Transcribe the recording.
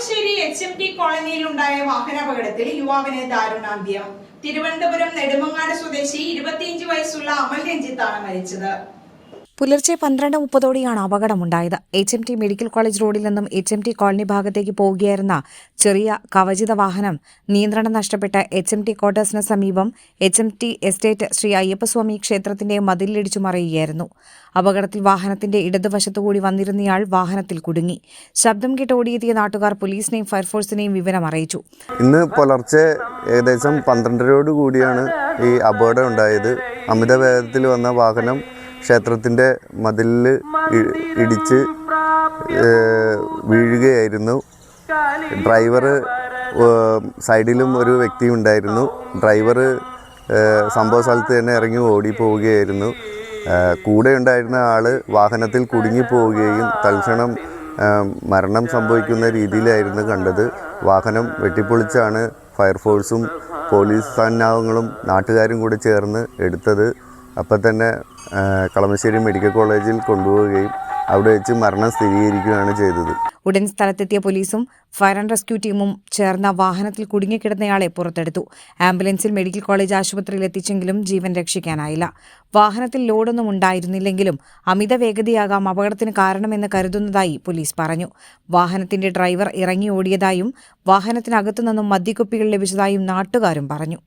Kalamassery H M T കോളനിയിലുണ്ടായ വാഹനാപകടത്തിൽ യുവാവിന് ദാരുണാന്ത്യം. തിരുവനന്തപുരം നെടുമങ്ങാട് സ്വദേശി ഇരുപത്തിയഞ്ച് വയസ്സുള്ള അമൽ രഞ്ജിത്താണ് മരിച്ചത്. പുലർച്ചെ പന്ത്രണ്ട് മുപ്പതോടെയാണ് അപകടമുണ്ടായത്. H M T medical college റോഡിൽ നിന്നും എച്ച് എം ടി കോളനി ഭാഗത്തേക്ക് പോവുകയായിരുന്ന ചെറിയ കവചിത വാഹനം നിയന്ത്രണം നഷ്ടപ്പെട്ട എച്ച് എം ടി ക്വാർട്ടേഴ്സിന് സമീപം H M T estate Sri Ayyappaswamy ക്ഷേത്രത്തിന്റെ മതിലിടിച്ചു മറിയുകയായിരുന്നു. അപകടത്തിൽ വാഹനത്തിന്റെ ഇടതുവശത്തുകൂടി വന്നിരുന്നയാൾ വാഹനത്തിൽ കുടുങ്ങി. ശബ്ദം കേട്ട് ഓടിയെത്തിയ നാട്ടുകാർ പോലീസിനെയും ഫയർഫോഴ്സിനെയും വിവരം അറിയിച്ചു. ഇന്ന് പുലർച്ചെ ഏകദേശം പന്ത്രണ്ടരയോട് കൂടിയാണ് ഈ അപകടം ഉണ്ടായത്. അമിത വേഗത്തിൽ വന്ന വാഹനം ക്ഷേത്രത്തിന്റെ മതിലിൽ ഇടിച്ച് വീഴുകയായിരുന്നു. ഡ്രൈവർ സൈഡിലും ഒരു വ്യക്തി ഉണ്ടായിരുന്നു. ഡ്രൈവർ സംഭവ സ്ഥലത്ത് തന്നെ ഇറങ്ങി ഓടി പോവുകയായിരുന്നു. കൂടെ ഉണ്ടായിരുന്ന ആൾ വാഹനത്തിൽ കുടുങ്ങി പോവുകയും തൽക്ഷണം മരണം സംഭവിക്കുന്ന രീതിയിലായിരുന്നു കണ്ടത്. വാഹനം വെട്ടിപ്പൊളിച്ചാണ് ഫയർഫോഴ്സും പോലീസ് സന്നാഹങ്ങളും നാട്ടുകാരും കൂടി ചേർന്ന് എടുത്തത്. അപ്പം തന്നെ കളമശ്ശേരി മെഡിക്കൽ കോളേജിൽ കൊണ്ടുപോവുകയും അവിടെ വെച്ച് മരണം സ്ഥിരീകരിക്കുകയാണ് ചെയ്തത്. ഉടൻ സ്ഥലത്തെത്തിയ പോലീസും ഫയർ ആൻഡ് റെസ്ക്യൂ ടീമും ചേർന്ന വാഹനത്തിൽ കുടുങ്ങിക്കിടന്നയാളെ പുറത്തെടുത്തു. ആംബുലൻസിൽ മെഡിക്കൽ കോളേജ് ആശുപത്രിയിൽ എത്തിച്ചെങ്കിലും ജീവൻ രക്ഷിക്കാനായില്ല. വാഹനത്തിൽ ലോഡൊന്നും ഉണ്ടായിരുന്നില്ലെങ്കിലും അമിത വേഗതയാകാം അപകടത്തിന് കാരണമെന്ന് കരുതുന്നതായി പോലീസ് പറഞ്ഞു. വാഹനത്തിന്റെ ഡ്രൈവർ ഇറങ്ങി ഓടിയതായും വാഹനത്തിനകത്തുനിന്നും മദ്യക്കുപ്പികൾ ലഭിച്ചതായും നാട്ടുകാരും പറഞ്ഞു.